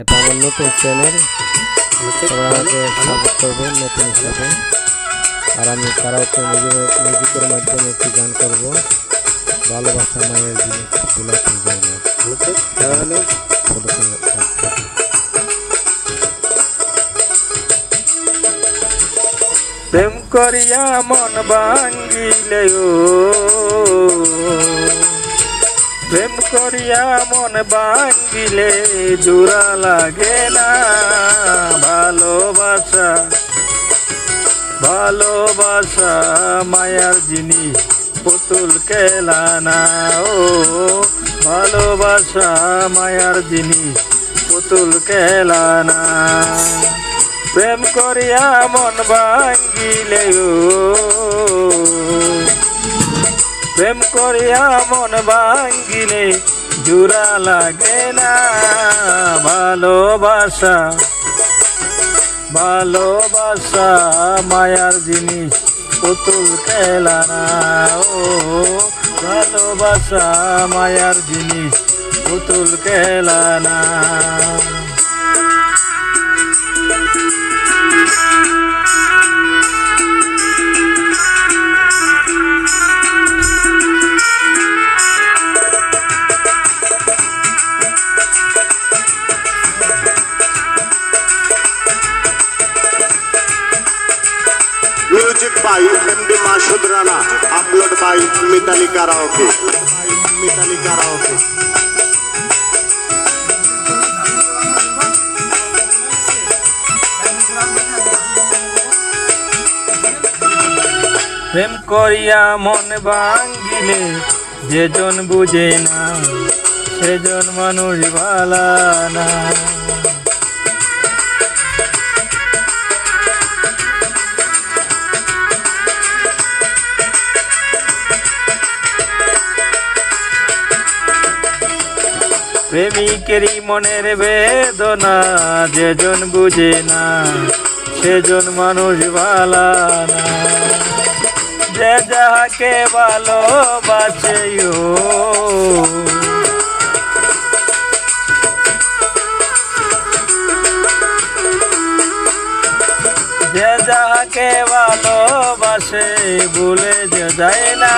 এটা আমার নতুন চ্যানেল সবাই আমাকে সাপোর্ট করবেন নতুন হিসাবে। আর আমি কারাওকে মিউজিকের মাধ্যমে একটি গান করব। ভালোবাসা মায়ের জিনিস যায় না প্রেম করিয়া মন ভাঙ্গিলে ও। প্রেম করিয়া মন ভাঙ্গিলে জোড়া লাগে না। ভালোবাসা ভালোবাসা মায়ার জিনিস, পুতুল কেলা না। ও, ভালোবাসা মায়ার জিনিস, পুতুল কেলা না। প্রেম করিয়া মন ভাঙ্গিলে ও প্রেম করিয়া মন ভাঙ্গিলে জুড়া লাগে না ভালোবাসা। ভালোবাসা মায়ার জিনিস, পুতুল খেলা না। ও, ভালোবাসা মায়ার জিনিস, পুতুল খেলা না। by MD Mashud Rana. Upload by Mitali Karaoke. Mitali Karaoke. প্রেম করিয়া মন ভাঙ্গিলে যেজন বুঝে না সেজন মানুষ ভালা না প্রেমিকেরই মনের বেদনা, যেজন বুঝে না, সেজন মানুষ ভালা না। যে যাহাকে ভালোবাসে যে যাহাকে ভালোবাসে, ভুলে যে যায় না,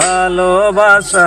ভালোবাসা।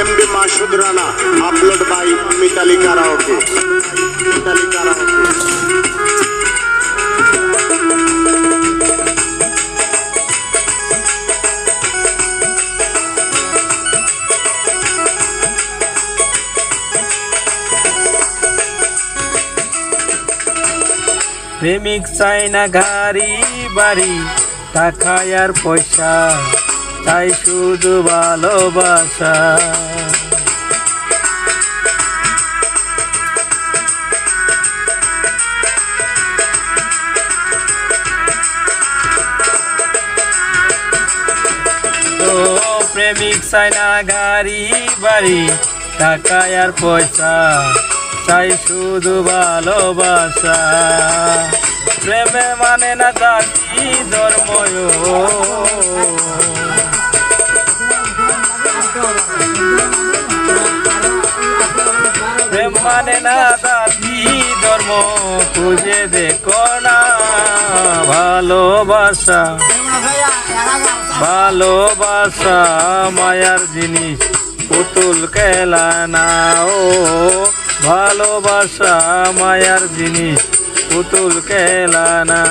by M D Masood Rana upload by Mitali karaoke Mitali karaoke প্রেমিক চাই না গাড়ি বাড়ি টাকা আর পয়সা চাই শুধু ভালোবাসা। প্রেমিক চাই না গাড়ি বাড়ি টাকা আর পয়সা চাই শুধু ভালোবাসা। প্রেমে মানে না জাতি ধর্ম প্রেম মানে না জাতি ধর্ম? খুঁজে দেখো না। ভালোবাসা ভালোবাসা মায়ার জিনিস, পুতুল খেলা না ও। ভালোবাসা মায়ার জিনিস পুতুল খেলা না